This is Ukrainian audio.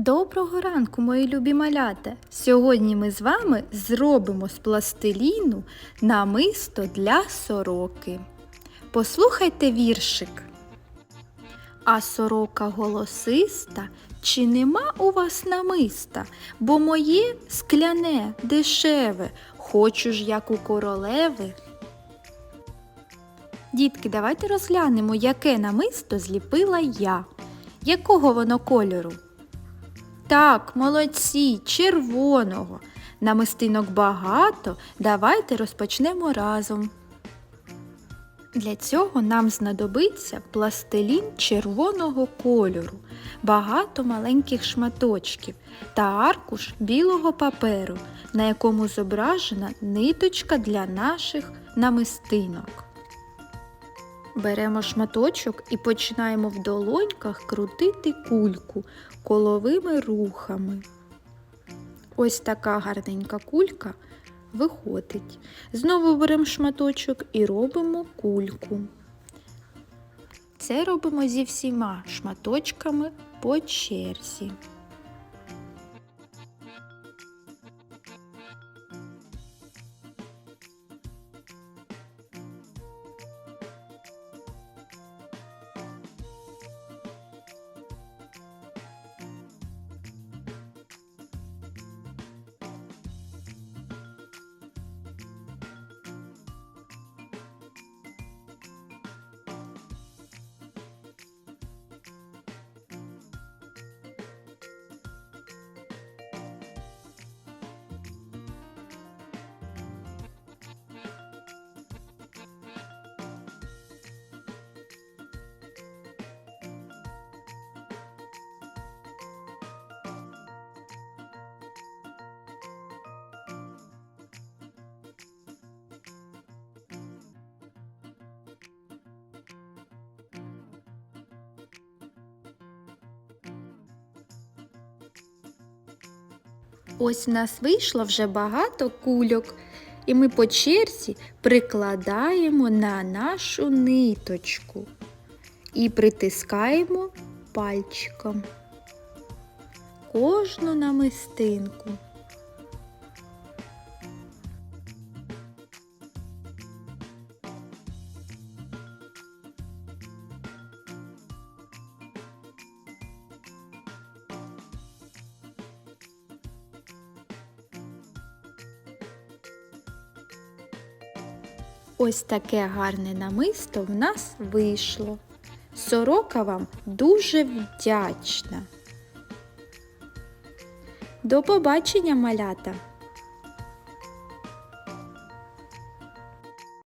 Доброго ранку, мої любі малята! Сьогодні ми з вами зробимо з пластиліну намисто для сороки. Послухайте віршик. А сорока голосиста, чи нема у вас намиста? Бо моє скляне, дешеве, хочу ж, як у королеви. Дітки, давайте розглянемо, яке намисто зліпила я. Якого воно кольору? Так, молодці, червоного. Намистинок багато. Давайте розпочнемо разом. Для цього нам знадобиться пластилін червоного кольору, багато маленьких шматочків та аркуш білого паперу, на якому зображена ниточка для наших намистинок. Беремо шматочок і починаємо в долоньках крутити кульку коловими рухами. Ось така гарненька кулька виходить. Знову беремо шматочок і робимо кульку. Це робимо зі всіма шматочками по черзі. Ось у нас вийшло вже багато кульок, і ми по черзі прикладаємо на нашу ниточку і притискаємо пальчиком кожну намистинку. Ось таке гарне намисто в нас вийшло. Сорока вам дуже вдячна. До побачення, малята!